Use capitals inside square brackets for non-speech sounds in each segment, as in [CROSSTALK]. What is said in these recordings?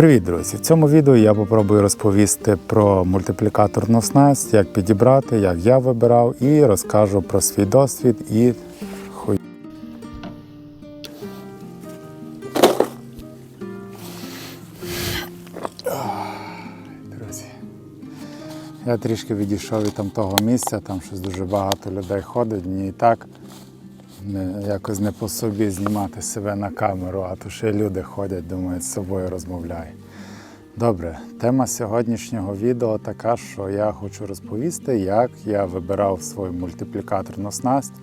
Привіт, друзі! В цьому відео я попробую розповісти про мультиплікаторну снасть, як підібрати, як я вибирав, і розкажу про свій досвід і хуй. Друзі. Я трішки відійшов від того місця, там щось дуже багато людей ходить, мені і так не, якось не по собі знімати себе на камеру, а то ще люди ходять, думають, з собою розмовляю. Добре, тема сьогоднішнього відео така, що я хочу розповісти, як я вибирав свою мультиплікаторну снасть.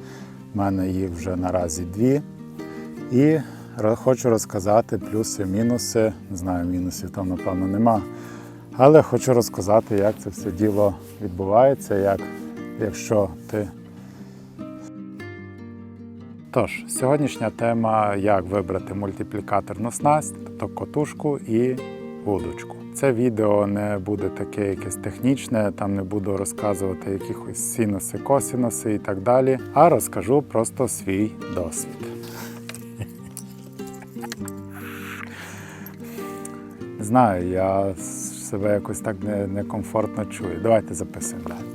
У мене їх вже наразі дві. І хочу розказати плюси, мінуси. Не знаю, мінусів там, напевно, нема. Але хочу розказати, як це все діло відбувається, як, якщо ти Тож, сьогоднішня тема як вибрати мультиплікаторну снасть, тобто котушку і вудочку. Це відео не буде таке якесь технічне, там не буду розказувати якихось синуси, косинуси і так далі, а розкажу просто свій досвід. Знаю, я себе якось так не- некомфортно чую. Давайте записуємо далі.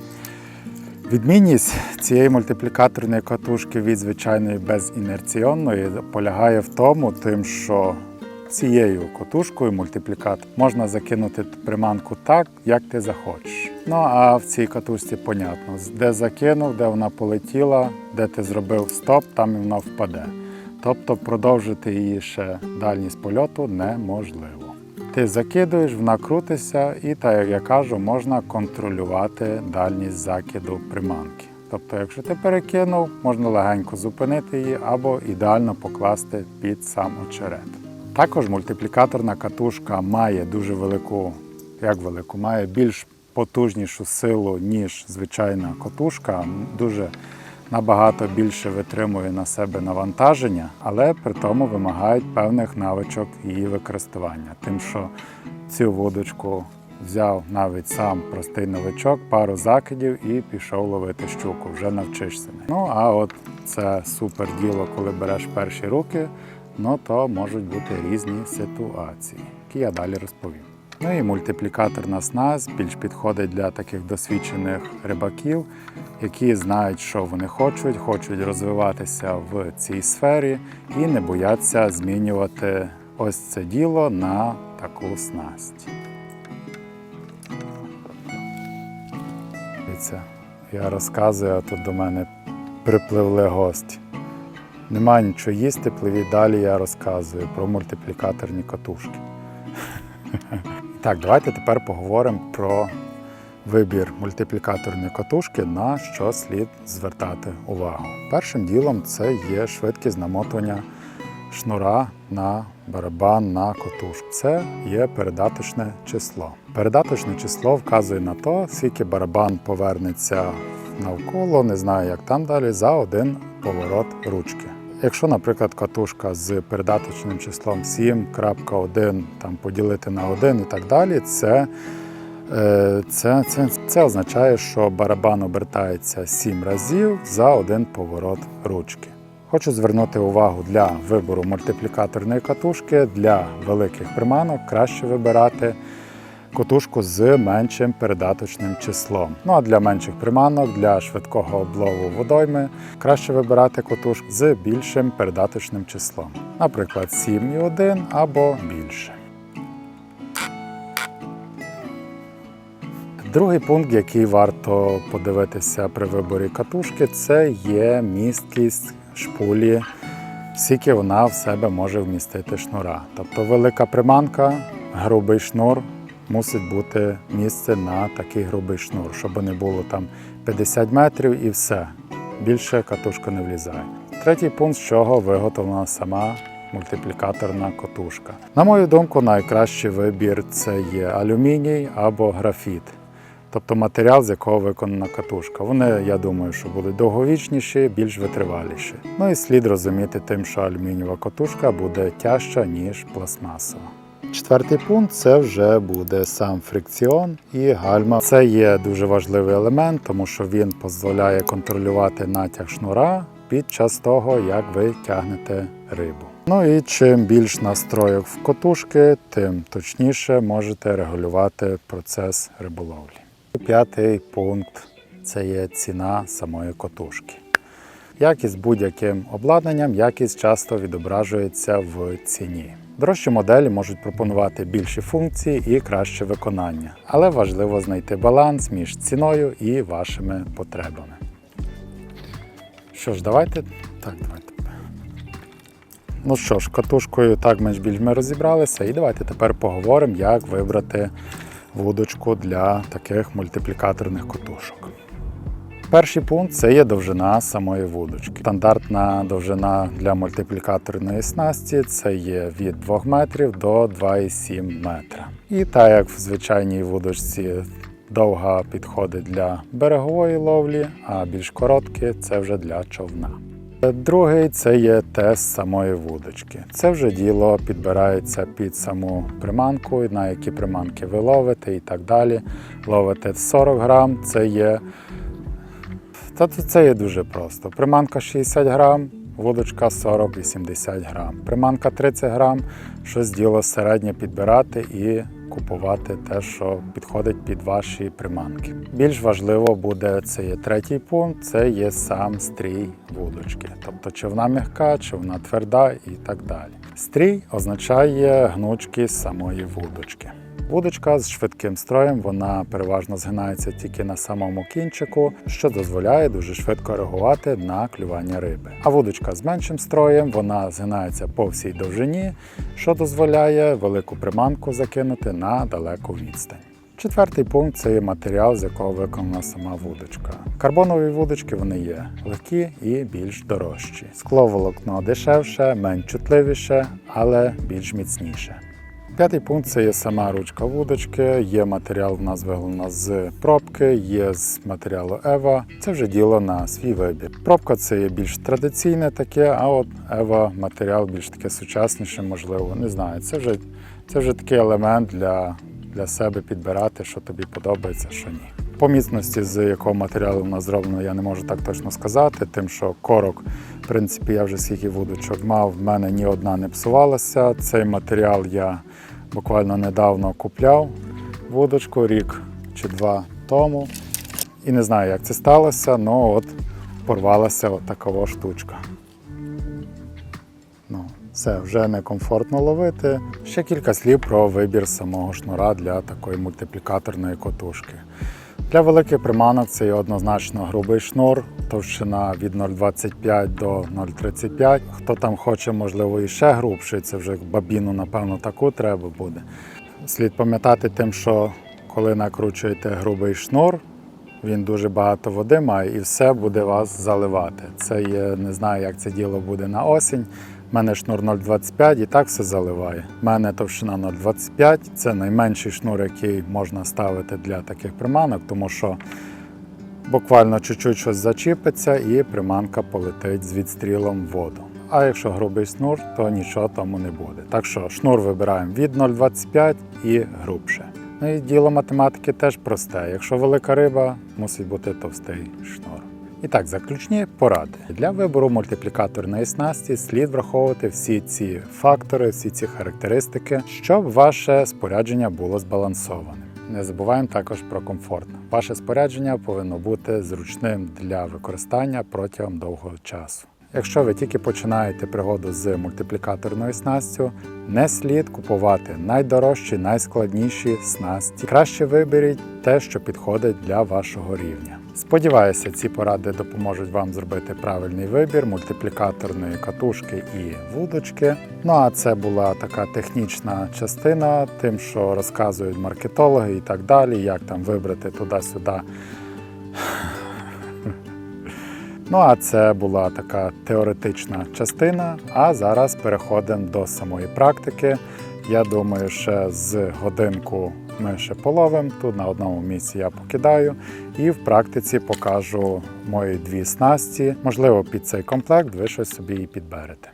Відмінність цієї мультиплікаторної катушки від звичайної безінерційної полягає в тому, тим, що цією катушкою мультиплікатор можна закинути приманку так, як ти захочеш. Ну а в цій катушці понятно, де закинув, де вона полетіла, де ти зробив стоп, там і вона впаде. Тобто продовжити її ще дальність польоту неможливо. Ти закидуєш, вона крутиться, і так як я кажу, можна контролювати дальність закиду приманки. Тобто, якщо ти перекинув, можна легенько зупинити її або ідеально покласти під сам очерет. Також мультиплікаторна катушка має дуже велику, як велику, має більш потужнішу силу, ніж звичайна катушка. Дуже набагато більше витримує на себе навантаження, але при тому вимагають певних навичок її використання. Тим, що цю вудочку взяв навіть сам простий новичок, пару закидів і пішов ловити щуку, вже навчишся. Ну а от це супер діло, коли береш перші руки, ну то можуть бути різні ситуації, які я далі розповім. Ну і мультиплікаторна снасть більш підходить для таких досвідчених рибаків, які знають, що вони хочуть, хочуть розвиватися в цій сфері і не бояться змінювати ось це діло на таку снасть. Дивіться, я розказую, а тут до мене припливли гості. Нема нічого їсти, пливіть далі, я розказую про мультиплікаторні катушки. [LAUGHS] Так, давайте тепер поговоримо про вибір мультиплікаторної катушки, на що слід звертати увагу. Першим ділом це є швидкість намотування шнура на барабан на котушку. Це є передаточне число. Передаточне число вказує на те, скільки барабан повернеться навколо, не знаю, як там далі, за один поворот ручки. Якщо, наприклад, катушка з передаточним числом 7.1 там поділити на 1 і так далі, це, е, це, це, це означає, що барабан обертається 7 разів за один поворот ручки. Хочу звернути увагу для вибору мультиплікаторної катушки для великих приманок краще вибирати котушку з меншим передаточним числом. Ну а для менших приманок, для швидкого облову водойми краще вибирати котушку з більшим передаточним числом, наприклад, 7,1 або більше. Другий пункт, який варто подивитися при виборі катушки, це є місткість шпулі, скільки вона в себе може вмістити шнура. Тобто велика приманка, грубий шнур, мусить бути місце на такий грубий шнур, щоб не було там 50 метрів і все. Більше катушка не влізає. Третій пункт, з чого виготовлена сама мультиплікаторна катушка. На мою думку, найкращий вибір це є алюміній або графіт. Тобто матеріал, з якого виконана катушка. Вони, я думаю, що будуть довговічніші, більш витриваліші. Ну і слід розуміти тим, що алюмінієва катушка буде тяжча, ніж пластмасова. Четвертий пункт це вже буде сам фрикціон і гальма. Це є дуже важливий елемент, тому що він дозволяє контролювати натяг шнура під час того, як ви тягнете рибу. Ну і чим більш настройок в котушки, тим точніше можете регулювати процес риболовлі. П'ятий пункт це є ціна самої котушки. Як і з будь-яким обладнанням, якість часто відображується в ціні. Дорожчі моделі можуть пропонувати більші функції і краще виконання, але важливо знайти баланс між ціною і вашими потребами. Що ж, давайте. Так, давайте. Ну що ж, катушкою так менш більш ми розібралися, і давайте тепер поговоримо, як вибрати вудочку для таких мультиплікаторних котушок. Перший пункт це є довжина самої вудочки. Стандартна довжина для мультиплікаторної снасті це є від 2 метрів до 2,7 метра. І так як в звичайній вудочці довга підходить для берегової ловлі, а більш короткі це вже для човна. Другий це є тест самої вудочки. Це вже діло підбирається під саму приманку, на які приманки ви ловите і так далі. Ловите 40 грам, це є та тут це є дуже просто. Приманка 60 грам, вудочка 40-80 грам. Приманка 30 грам, щось діло середнє підбирати і купувати те, що підходить під ваші приманки. Більш важливо буде це є третій пункт, це є сам стрій вудочки. Тобто чи вона м'яка, чи вона тверда і так далі. Стрій означає гнучкість самої вудочки. Вудочка з швидким строєм вона переважно згинається тільки на самому кінчику, що дозволяє дуже швидко реагувати на клювання риби. А вудочка з меншим строєм вона згинається по всій довжині, що дозволяє велику приманку закинути на далеку відстань. Четвертий пункт це є матеріал, з якого виконана сама вудочка. Карбонові вудочки вони є легкі і більш дорожчі. Скловолокно дешевше, менш чутливіше, але більш міцніше. П'ятий пункт це є сама ручка вудочки. Є матеріал в нас виготовлено з пробки, є з матеріалу Ева. Це вже діло на свій вибір. Пробка це є більш традиційне таке, а от Ева матеріал більш таке сучасніше, можливо. Не знаю. Це вже, це вже такий елемент для, для себе підбирати, що тобі подобається, що ні. По міцності, з якого матеріалу вона зроблено, я не можу так точно сказати, тим, що корок, в принципі, я вже скільки вудочок мав, в мене ні одна не псувалася. Цей матеріал я буквально недавно купляв вудочку рік чи два тому. І не знаю, як це сталося, але от порвалася от такова штучка. Ну, все, вже некомфортно ловити. Ще кілька слів про вибір самого шнура для такої мультиплікаторної котушки. Для великих приманок це є однозначно грубий шнур, товщина від 0,25 до 0,35. Хто там хоче, можливо, і ще грубший, це вже бабіну, напевно, таку треба буде. Слід пам'ятати тим, що коли накручуєте грубий шнур, він дуже багато води має і все буде вас заливати. Це є, не знаю, як це діло буде на осінь. У мене шнур 0,25 і так все заливає. У мене товщина 0,25 це найменший шнур, який можна ставити для таких приманок, тому що буквально чуть-чуть щось зачіпиться і приманка полетить з відстрілом в воду. А якщо грубий шнур, то нічого тому не буде. Так що шнур вибираємо від 0,25 і грубше. Ну і діло математики теж просте. Якщо велика риба, мусить бути товстий шнур. І так, заключні поради. Для вибору мультиплікаторної снасті слід враховувати всі ці фактори, всі ці характеристики, щоб ваше спорядження було збалансоване. Не забуваємо також про комфорт. Ваше спорядження повинно бути зручним для використання протягом довгого часу. Якщо ви тільки починаєте пригоду з мультиплікаторною снастю, не слід купувати найдорожчі, найскладніші снасті. Краще виберіть те, що підходить для вашого рівня. Сподіваюся, ці поради допоможуть вам зробити правильний вибір мультиплікаторної катушки і вудочки. Ну а це була така технічна частина, тим, що розказують маркетологи і так далі, як там вибрати туди-сюди. [LAUGHS] Ну, а це була така теоретична частина. А зараз переходимо до самої практики. Я думаю, ще з годинку ми ще половимо. Тут на одному місці я покидаю і в практиці покажу мої дві снасті. Можливо, під цей комплект ви щось собі і підберете.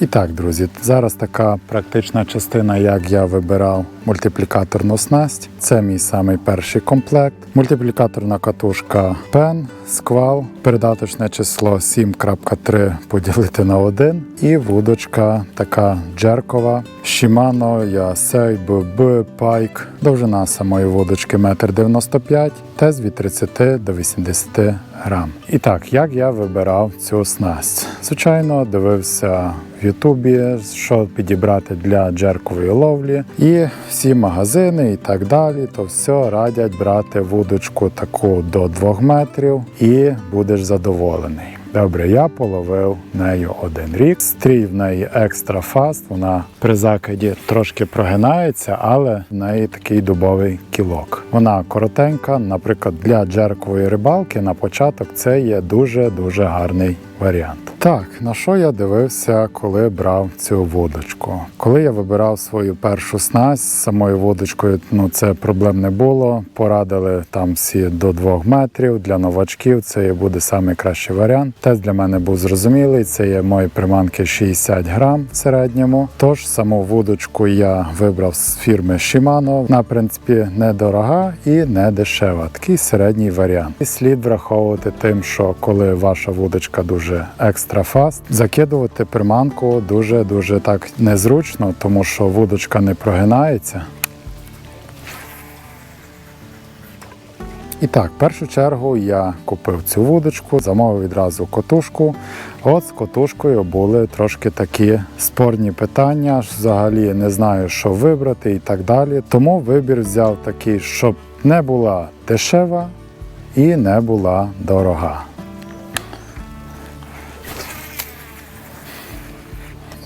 І так, друзі, зараз така практична частина, як я вибирав мультиплікаторну снасть. Це мій самий перший комплект. Мультиплікаторна катушка PEN, сквал, передаточне число 7.3 поділити на 1 і вудочка така джеркова. Shimano, Yasei, BB, Pike. Довжина самої вудочки 1,95 м, тез від 30 до 80 грам. І так, як я вибирав цю снасть? Звичайно, дивився в Ютубі, що підібрати для джеркової ловлі, і всі магазини і так далі, то все радять брати вудочку таку до 2 метрів і будеш задоволений. Добре, я половив нею один рік. Стрій в неї екстра фаст. Вона при закиді трошки прогинається, але в неї такий дубовий кілок. Вона коротенька, наприклад, для джеркової рибалки на початок це є дуже дуже гарний варіант. Так, на що я дивився, коли брав цю вудочку? Коли я вибирав свою першу снасть з самою вудочкою, ну це проблем не було. Порадили там всі до 2 метрів. Для новачків це буде найкращий варіант. Тест для мене був зрозумілий. Це є мої приманки 60 грам в середньому. Тож саму вудочку я вибрав з фірми Shimano. В принципі, недорога і не дешева. Такий середній варіант. І слід враховувати тим, що коли ваша вудочка дуже екстра фаст, закидувати приманку дуже дуже так незручно, тому що вудочка не прогинається. І так, в першу чергу я купив цю вудочку, замовив відразу котушку. От з котушкою були трошки такі спорні питання. Взагалі не знаю, що вибрати і так далі. Тому вибір взяв такий, щоб не була дешева і не була дорога.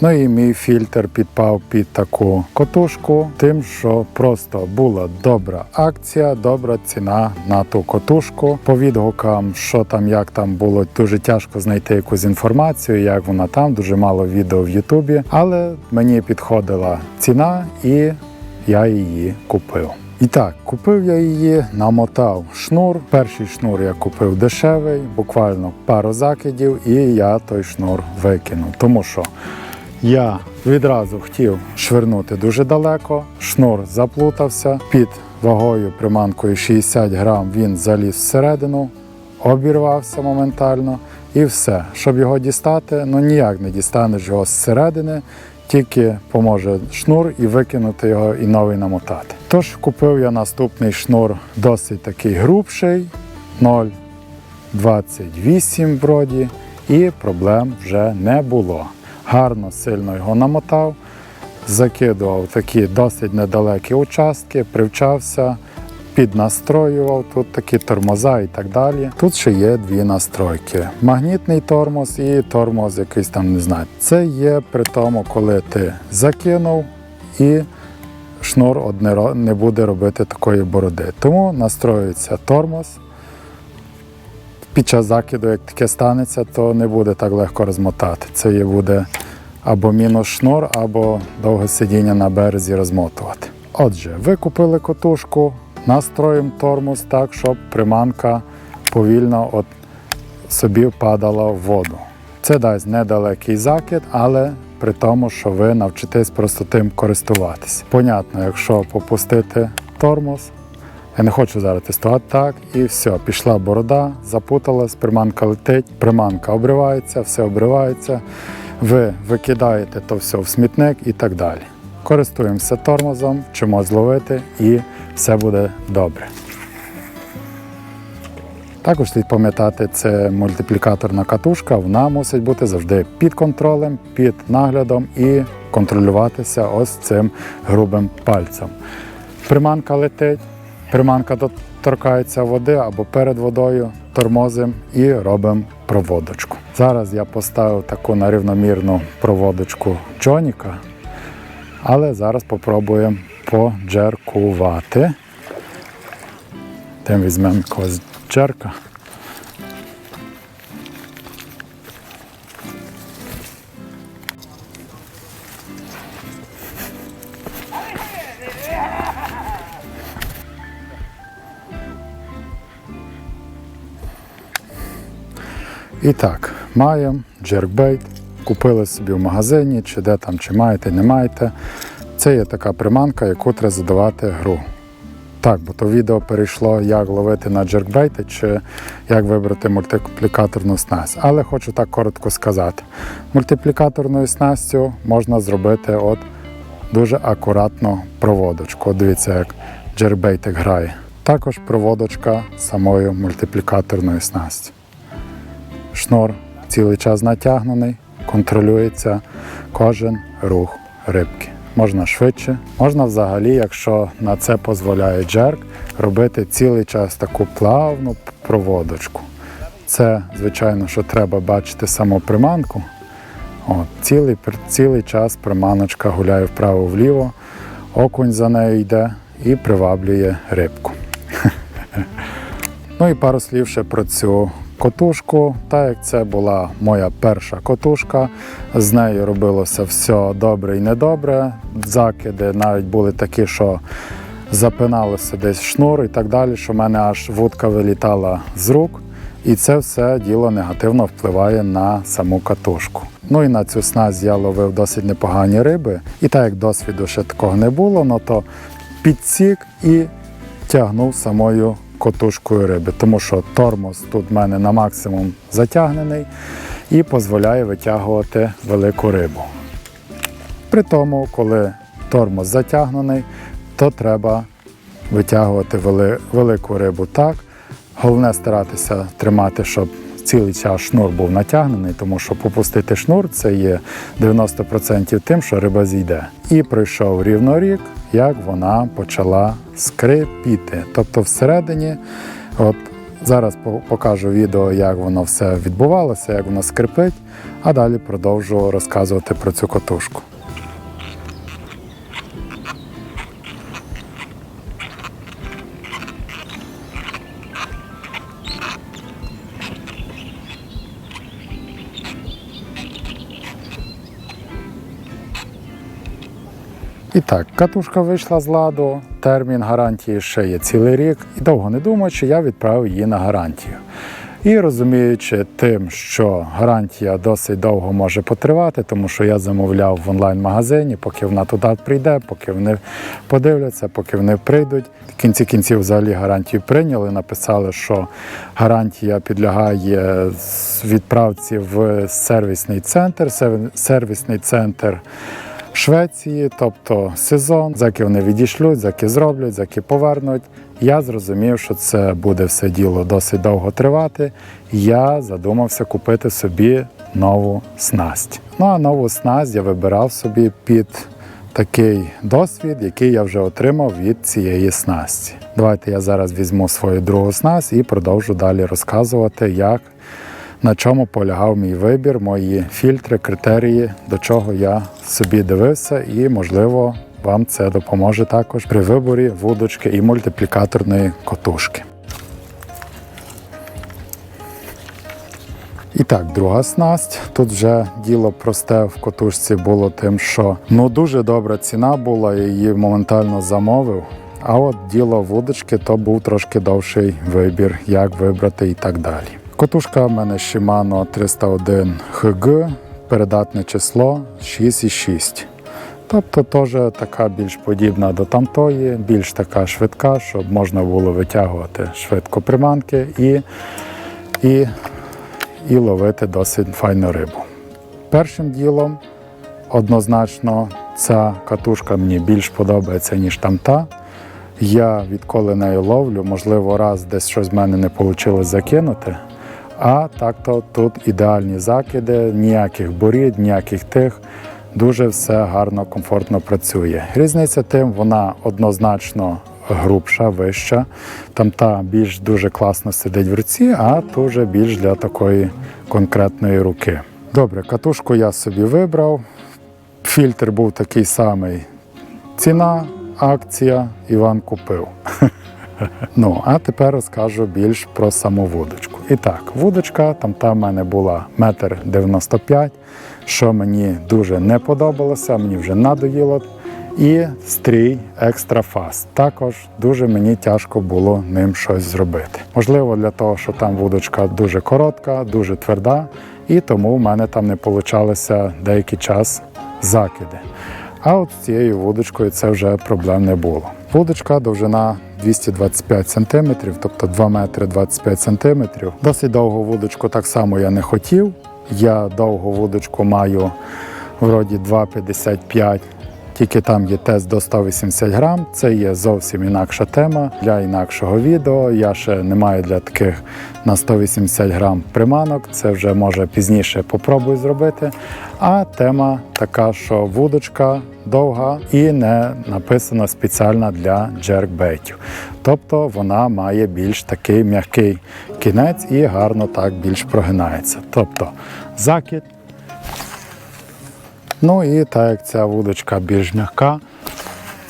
Ну і мій фільтр підпав під таку котушку, тим, що просто була добра акція, добра ціна на ту котушку. По відгукам, що там, як там було дуже тяжко знайти якусь інформацію, як вона там, дуже мало відео в Ютубі. Але мені підходила ціна, і я її купив. І так, купив я її, намотав шнур. Перший шнур я купив дешевий, буквально пару закидів, і я той шнур викинув. Тому що я відразу хотів швирнути дуже далеко. Шнур заплутався. Під вагою приманкою 60 грам він заліз всередину, обірвався моментально і все. Щоб його дістати, ну ніяк не дістанеш його зсередини, тільки поможе шнур і викинути його і новий намотати. Тож купив я наступний шнур досить такий грубший, 0,28 вроді, і проблем вже не було гарно сильно його намотав, закидував такі досить недалекі участки, привчався, піднастроював тут такі тормоза і так далі. Тут ще є дві настройки: магнітний тормоз і тормоз якийсь там не знаю. Це є при тому, коли ти закинув і шнур не буде робити такої бороди. Тому настроюється тормоз. Під час закиду, як таке станеться, то не буде так легко розмотати. Це є буде або мінус шнур, або довге сидіння на березі розмотувати. Отже, ви купили котушку, настроїмо тормоз так, щоб приманка повільно от собі впадала в воду. Це дасть недалекий закид, але при тому, що ви навчитесь просто тим користуватися. Понятно, якщо попустити тормоз, я не хочу зараз тестувати так, і все, пішла борода, запуталась, приманка летить, приманка обривається, все обривається. Ви викидаєте то все в смітник і так далі. Користуємося тормозом, вчимо зловити і все буде добре. Також слід пам'ятати, це мультиплікаторна катушка, вона мусить бути завжди під контролем, під наглядом і контролюватися ось цим грубим пальцем. Приманка летить, приманка торкається води або перед водою, тормозимо і робимо проводочку. Зараз я поставив таку на рівномірну проводочку Джоніка, але зараз спробуємо поджеркувати. Тим візьмемо якогось джерка. І так, маємо джеркбейт купили собі в магазині, чи де там, чи маєте, не маєте. Це є така приманка, яку треба задавати гру. Так, бо то відео перейшло, як ловити на джеркбейти чи як вибрати мультиплікаторну снасть. Але хочу так коротко сказати. Мультиплікаторною снастю можна зробити от дуже акуратно проводочку. Дивіться, як джербейтик грає. Також проводочка самою мультиплікаторною снасті. Шнур цілий час натягнений, контролюється кожен рух рибки. Можна швидше, можна взагалі, якщо на це дозволяє джерк, робити цілий час таку плавну проводочку. Це, звичайно, що треба бачити саму приманку. От, цілий, цілий час приманочка гуляє вправо-вліво, окунь за нею йде і приваблює рибку. [LAUGHS] Ну і пару слів ще про цю котушку. Так як це була моя перша котушка, з нею робилося все добре і недобре. Закиди навіть були такі, що запиналося десь шнур і так далі, що в мене аж вудка вилітала з рук. І це все діло негативно впливає на саму катушку. Ну і на цю снасть я ловив досить непогані риби. І так як досвіду ще такого не було, ну то підсік і тягнув самою котушкою риби, тому що тормоз тут в мене на максимум затягнений і дозволяє витягувати велику рибу. При тому, коли тормоз затягнений, то треба витягувати вели- велику рибу так. Головне старатися тримати, щоб цілий час шнур був натягнений, тому що попустити шнур це є 90% тим, що риба зійде. І пройшов рівно рік, як вона почала скрипіти. Тобто всередині, от зараз покажу відео, як воно все відбувалося, як воно скрипить, а далі продовжу розказувати про цю котушку. І так, катушка вийшла з ладу, термін гарантії ще є цілий рік, і довго не думаючи, я відправив її на гарантію. І розуміючи тим, що гарантія досить довго може потривати, тому що я замовляв в онлайн-магазині, поки вона туди прийде, поки вони подивляться, поки вони прийдуть. В кінці кінців взагалі гарантію прийняли, написали, що гарантія підлягає відправці в сервісний центр. Сервісний центр Швеції, тобто сезон, заки вони відійшлють, заки зроблять, заки повернуть. Я зрозумів, що це буде все діло досить довго тривати. Я задумався купити собі нову снасть. Ну а нову снасть я вибирав собі під такий досвід, який я вже отримав від цієї снасті. Давайте я зараз візьму свою другу снасть і продовжу далі розказувати, як на чому полягав мій вибір, мої фільтри, критерії, до чого я собі дивився, і, можливо, вам це допоможе також при виборі вудочки і мультиплікаторної котушки. І так, друга снасть. Тут вже діло просте в котушці було тим, що ну дуже добра ціна була, я її моментально замовив. А от діло вудочки то був трошки довший вибір, як вибрати і так далі. Котушка в мене Shimano 301 HG, передатне число 6,6. Тобто теж така більш подібна до тамтої, більш така швидка, щоб можна було витягувати швидко приманки і, і, і ловити досить файну рибу. Першим ділом однозначно ця катушка мені більш подобається, ніж тамта. Я відколи нею ловлю, можливо, раз десь щось в мене не вийшло закинути. А так-то тут ідеальні закиди, ніяких борід, ніяких тих. Дуже все гарно, комфортно працює. Різниця тим, вона однозначно грубша, вища. Там та більш дуже класно сидить в руці, а тут вже більш для такої конкретної руки. Добре, катушку я собі вибрав. Фільтр був такий самий. Ціна, акція, Іван купив. [LAUGHS] Ну, а тепер розкажу більш про саму вудочку. І так, вудочка там та в мене була метр 95, що мені дуже не подобалося, мені вже надоїло. І стрій екстра фаст. Також дуже мені тяжко було ним щось зробити. Можливо, для того, що там вудочка дуже коротка, дуже тверда, і тому в мене там не получалося деякий час закиди. А от з цією вудочкою це вже проблем не було. Вудочка довжина 225 см, тобто 2 метри 25 см. Досить довгу вудочку так само я не хотів. Я довгу вудочку маю вроді 2,55 тільки там є тест до 180 грам. Це є зовсім інакша тема для інакшого відео. Я ще не маю для таких на 180 грам приманок. Це вже може пізніше попробую зробити. А тема така, що вудочка довга і не написана спеціально для джеркбейтів. Тобто вона має більш такий м'який кінець і гарно так більш прогинається. Тобто закид. Ну і так як ця вудочка більш м'яка,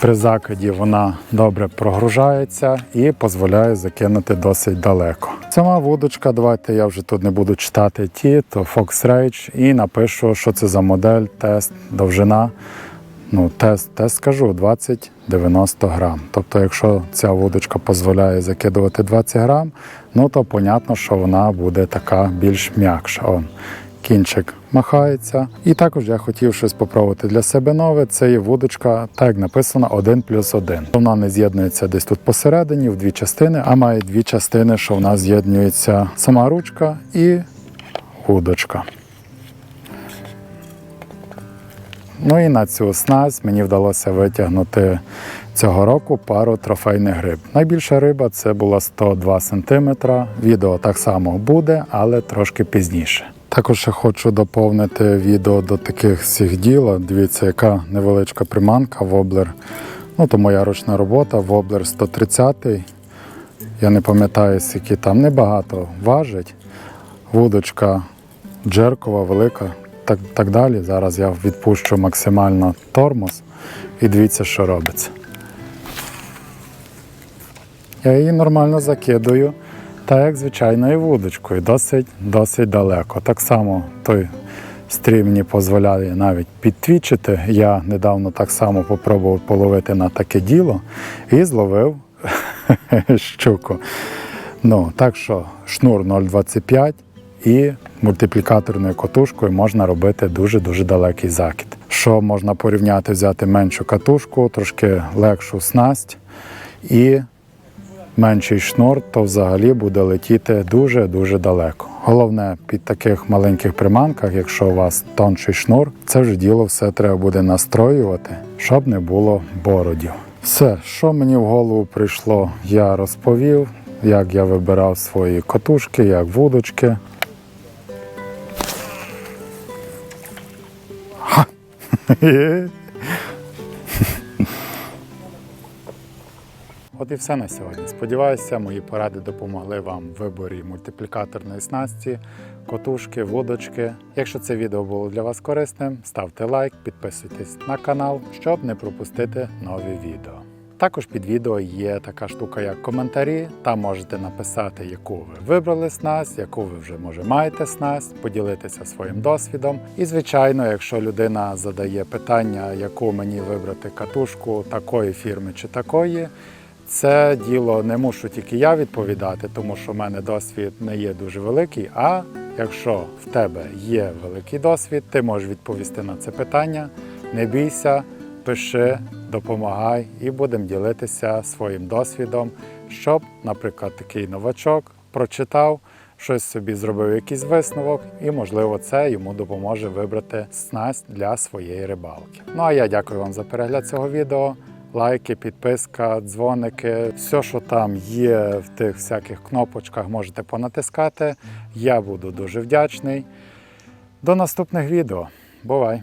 при закиді вона добре прогружається і дозволяє закинути досить далеко. Сама вудочка, давайте я вже тут не буду читати ті, то Fox Rage і напишу, що це за модель, тест, довжина. Ну, тест, тест скажу 20-90 грам. Тобто, якщо ця вудочка дозволяє закидувати 20 грам, ну то понятно, що вона буде така більш м'якша. Он, кінчик махається. І також я хотів щось попробувати для себе нове. Це є вудочка, так як написано, 1 плюс 1. Вона не з'єднується десь тут посередині, в дві частини, а має дві частини, що в нас з'єднується сама ручка і вудочка. Ну і на цю снасть мені вдалося витягнути цього року пару трофейних риб. Найбільша риба це була 102 см. Відео так само буде, але трошки пізніше. Також ще хочу доповнити відео до таких всіх діл. Дивіться, яка невеличка приманка воблер. Ну, то моя ручна робота, воблер 130. Я не пам'ятаю, скільки там небагато важить. Вудочка джеркова, велика, так, так далі. Зараз я відпущу максимально тормоз і дивіться, що робиться. Я її нормально закидую, так як звичайною вудочкою, досить, досить далеко. Так само той стрім мені дозволяє навіть підтвічити. Я недавно так само попробував половити на таке діло і зловив [LAUGHS] щуку. Ну, так що шнур 0,25 і мультиплікаторною котушкою можна робити дуже-дуже далекий закид. Що можна порівняти, взяти меншу катушку, трошки легшу снасть і менший шнур, то взагалі буде летіти дуже-дуже далеко. Головне, під таких маленьких приманках, якщо у вас тонший шнур, це вже діло все треба буде настроювати, щоб не було бородів. Все, що мені в голову прийшло, я розповів, як я вибирав свої котушки, як вудочки. Ха! [LAUGHS] От і все на сьогодні. Сподіваюся, мої поради допомогли вам в виборі мультиплікаторної снасті, котушки, вудочки. Якщо це відео було для вас корисним, ставте лайк, підписуйтесь на канал, щоб не пропустити нові відео. Також під відео є така штука, як коментарі. Там можете написати, яку ви вибрали снасть, яку ви вже може маєте снасть, поділитися своїм досвідом. І, звичайно, якщо людина задає питання, яку мені вибрати катушку такої фірми чи такої. Це діло не мушу тільки я відповідати, тому що в мене досвід не є дуже великий. А якщо в тебе є великий досвід, ти можеш відповісти на це питання. Не бійся, пиши, допомагай і будемо ділитися своїм досвідом, щоб, наприклад, такий новачок прочитав, щось собі зробив якийсь висновок, і, можливо, це йому допоможе вибрати снасть для своєї рибалки. Ну а я дякую вам за перегляд цього відео лайки, підписка, дзвоники, все, що там є в тих всяких кнопочках, можете понатискати. Я буду дуже вдячний. До наступних відео. Бувай!